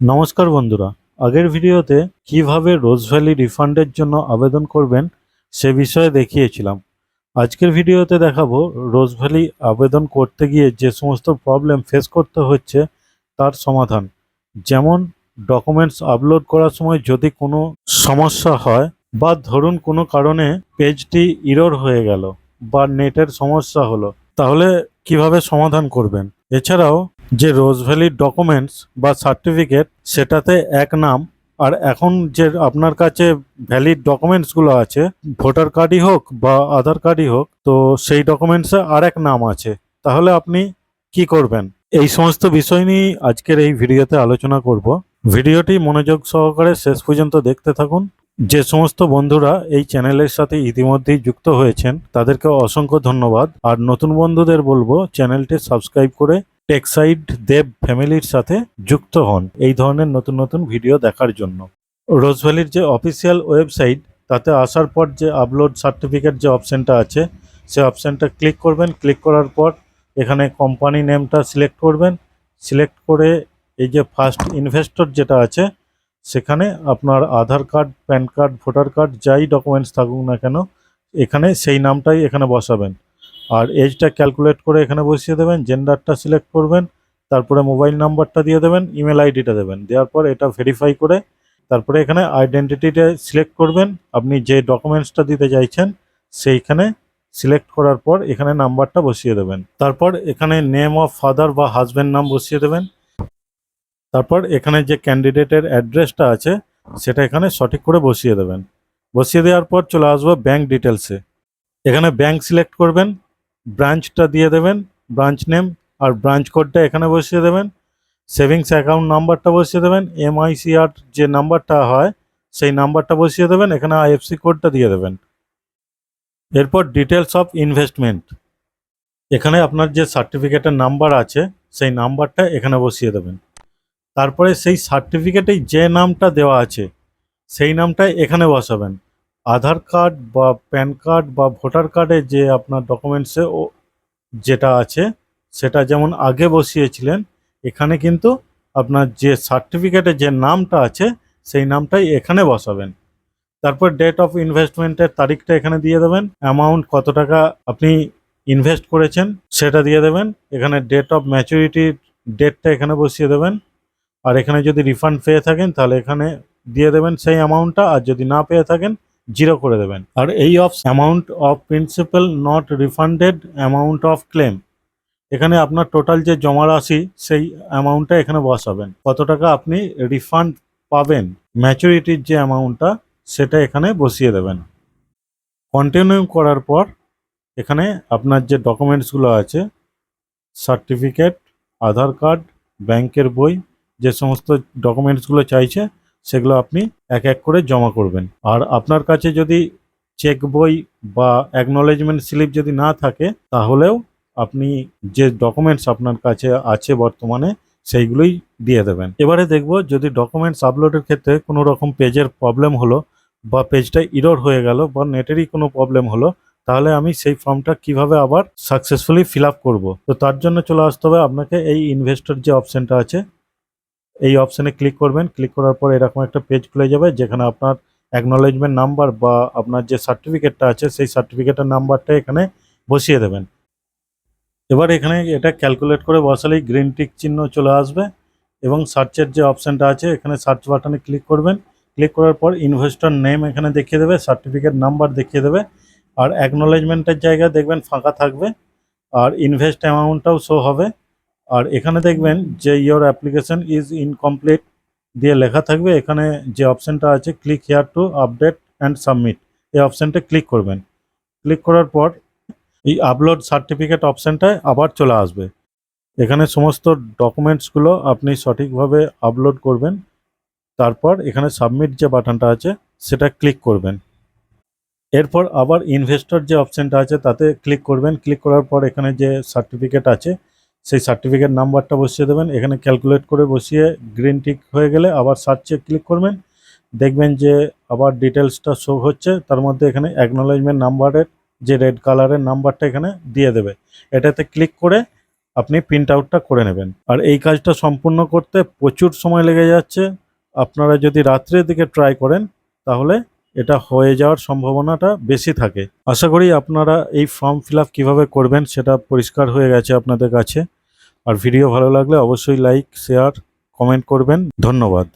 নমস্কার বন্ধুরা। আগের ভিডিওতে কীভাবে রোজ ভ্যালি রিফান্ডের জন্য আবেদন করবেন সে বিষয়ে দেখিয়েছিলাম। আজকের ভিডিওতে দেখাবো রোজ ভ্যালি আবেদন করতে গিয়ে যে সমস্ত প্রবলেম ফেস করতে হচ্ছে তার সমাধান। যেমন ডকুমেন্টস আপলোড করার সময় যদি কোনো সমস্যা হয় বা ধরুন কোনো কারণে পেজটি ইরর হয়ে গেল বা নেটের সমস্যা হলো, তাহলে কীভাবে সমাধান করবেন? এছাড়াও যে রোজ ভ্যালির ডকুমেন্টস বা সার্টিফিকেট, সেটাতে এক নাম, আর এখন যে আপনার কাছে ভ্যালিড ডকুমেন্টসগুলো আছে, ভোটার কার্ডই হোক বা আধার কার্ডই হোক, তো সেই ডকুমেন্টসে আর এক নাম আছে। তাহলে আপনি কি করবেন? এই সমস্ত বিষয় নিয়ে আজকের এই ভিডিওতে আলোচনা করব। ভিডিওটি মনোযোগ সহকারে শেষ পর্যন্ত দেখতে থাকুন। যে সমস্ত বন্ধুরা এই চ্যানেলের সাথে ইতিমধ্যেই যুক্ত হয়েছেন, তাদেরকে অসংখ্য ধন্যবাদ। আর নতুন বন্ধুদের বলব, চ্যানেলটি সাবস্ক্রাইব করে টেকসাইড দেব ফ্যামিলির সাথে যুক্ত হন এই ধরনের নতুন নতুন ভিডিও দেখার জন্য। রোজভ্যালির যে অফিসিয়াল ওয়েবসাইট, তাতে আসার পর যে আপলোড সার্টিফিকেট যে অপশানটা আছে, সে অপশানটা ক্লিক করবেন। ক্লিক করার পর এখানে কোম্পানি নেমটা সিলেক্ট করবেন। সিলেক্ট করে এই যে ফার্স্ট ইনভেস্টর যেটা আছে সেখানে আপনার Aadhaar card, PAN card, voter card, যাই ডকুমেন্টস থাকুক না কেন, এখানে সেই নামটাই এখানে বসাবেন। আর এজটা ক্যালকুলেট করে এখানে বসিয়ে দেবেন জেন্ডারটা সিলেক্ট করবেন, তারপরে মোবাইল নাম্বারটা দিয়ে দেবেন ইমেল আইডিটা দেবেন। দেওয়ার পর এটা ভেরিফাই করে তারপরে এখানে আইডেন্টিটিটা সিলেক্ট করবেন। আপনি যে ডকুমেন্টসটা দিতে চাইছেন, সেইখানে সিলেক্ট করার পর এখানে নাম্বারটা বসিয়ে দেবেন। তারপর এখানে নেম অফ ফাদার বা হাজব্যান্ড নাম বসিয়ে দেবেন। তারপর এখানে যে ক্যান্ডিডেটের অ্যাড্রেসটা আছে, সেটা এখানে সঠিক করে বসিয়ে দেবেন। বসিয়ে দেওয়ার পর চলে আসব ব্যাঙ্ক ডিটেলসে এখানে ব্যাঙ্ক সিলেক্ট করবেন ব্রাঞ্চটা দিয়ে দেবেন ব্রাঞ্চ নেম আর ব্রাঞ্চ কোডটা এখানে বসিয়ে দেবেন। সেভিংস অ্যাকাউন্ট নাম্বারটা বসিয়ে দেবেন এমআইসিআর যে নাম্বারটা হয়, সেই নাম্বারটা বসিয়ে দেবেন, এখানে আইএফসি কোডটা দিয়ে দেবেন। এরপর ডিটেলস অফ ইনভেস্টমেন্ট এখানে আপনার যে সার্টিফিকেটের নাম্বার আছে, সেই নাম্বারটা এখানে বসিয়ে দেবেন। তারপরে সেই সার্টিফিকেটেই যে নামটা দেওয়া আছে, সেই নামটাই এখানে বসাবেন। আধার কার্ড বা প্যান কার্ড বা ভোটার কার্ডে যে আপনার ডকুমেন্টসে ও যেটা আছে, সেটা যেমন আগে বসিয়েছিলেন, এখানে কিন্তু আপনার যে সার্টিফিকেটে যে নামটা আছে, সেই নামটাই এখানে বসাবেন। তারপর ডেট অফ ইনভেস্টমেন্টের তারিখটা এখানে দিয়ে দেবেন। অ্যামাউন্ট কত টাকা আপনি ইনভেস্ট করেছেন, সেটা দিয়ে দেবেন। এখানে ডেট অফ ম্যাচুরিটির ডেটটা এখানে বসিয়ে দেবেন। আর এখানে যদি রিফান্ড পেয়ে থাকেন, তাহলে এখানে দিয়ে দেবেন সেই অ্যামাউন্টটা আর যদি না পেয়ে থাকেন জিরো করে দেবেন। আর এই of amount of principal not refunded amount of claim এখানে আপনার টোটাল যে জমা রাশি, সেই অ্যামাউন্টটা এখানে বসাবেন। কত টাকা আপনি রিফান্ড পাবেন ম্যাচুরিটির যে অ্যামাউন্টটা সেটা এখানে বসিয়ে দেবেন। কন্টিনিউ করার পর, এখানে আপনার যে ডকুমেন্টসগুলো আছে সার্টিফিকেট আধার কার্ড ব্যাংকের বই যে সমস্ত ডকুমেন্টসগুলো চাইছে, সেগুলো আপনি এক এক করে জমা করবেন। আর আপনার কাছে যদি চেক বই বা অ্যাকনলেজমেন্ট স্লিপ যদি না থাকে, তাহলেও আপনি যে ডকুমেন্টস আপনার কাছে আছে বর্তমানে, সেইগুলোই দিয়ে দেবেন। এবারে দেখব যদি ডকুমেন্টস আপলোডের ক্ষেত্রে কোনো রকম পেজের প্রবলেম হলো বা পেজটা ইরর হয়ে গেল বা নেটেরই কোনো প্রবলেম হলো, তাহলে আমি সেই ফর্মটা কীভাবে আবার সাকসেসফুলি ফিল আপ করব? তো তার জন্য চলে আসতে হবে। আপনাকে এই ইনভেস্টর যে অপশনটা আছে এই অপশানে ক্লিক করবেন। ক্লিক করার পর এরকম একটা পেজ খুলে যাবে যেখানে আপনার অ্যাকনোলেজমেন্ট নাম্বার বা আপনার যে সার্টিফিকেটটা আছে সেই সার্টিফিকেটের নাম্বারটা এখানে বসিয়ে দেবেন। এবার এখানে এটা ক্যালকুলেট করে বসালেই গ্রিন টিক চিহ্ন চলে আসবে এবং সার্চের যে অপশানটা আছে এখানে সার্চ বাটনে ক্লিক করবেন। ক্লিক করার পর ইনভেস্টর নেম এখানে দেখিয়ে দেবে সার্টিফিকেট নাম্বার দেখিয়ে দেবে আর অ্যাকনলেজমেন্টের জায়গায় দেখবেন ফাঁকা থাকবে। আর ইনভেস্ট অ্যামাউন্টটাও শো হবে। আর এখানে দেখবেন যে ইয়োর অ্যাপ্লিকেশন ইজ ইনকমপ্লিট দিয়ে লেখা থাকবে। এখানে যে অপশানটা আছে click here to update and submit এই অপশানটা ক্লিক করবেন। ক্লিক করার পর এই আপলোড সার্টিফিকেট অপশানটায় আবার চলে আসবে। এখানে সমস্ত ডকুমেন্টসগুলো আপনি সঠিকভাবে আপলোড করবেন। তারপর এখানে সাবমিট যে বাটনটা আছে, সেটা ক্লিক করবেন। এরপর আবার ইনভেস্টর যে অপশানটা আছে, তাতে ক্লিক করবেন। ক্লিক করার পর এখানে যে সার্টিফিকেট আছে সেই সার্টিফিকেট নাম্বারটা বসিয়ে দেবেন। এখানে ক্যালকুলেট করে বসিয়ে গ্রিন টিক হয়ে গেলে আবার সার্চে ক্লিক করবেন। দেখবেন যে আবার ডিটেলসটা শো হচ্ছে। তার মধ্যে এখানে অ্যাকনোলেজমেন্ট নাম্বারের যে রেড কালারের নাম্বারটা এখানে দিয়ে দেবে। এটাতে ক্লিক করে আপনি প্রিন্ট আউটটা করে নেবেন। আর এই কাজটা সম্পূর্ণ করতে প্রচুর সময় লেগে যাচ্ছে। আপনারা যদি রাত্রের দিকে ট্রাই করেন, তাহলে এটা হয়ে যাওয়ার সম্ভাবনাটা বেশি থাকে। আশা করি আপনারা এই ফর্ম ফিল আপ কীভাবে করবেন, সেটা পরিষ্কার হয়ে গেছে আপনাদের কাছে। আর ভিডিও ভালো লাগলে অবশ্যই লাইক শেয়ার কমেন্ট করবেন। ধন্যবাদ।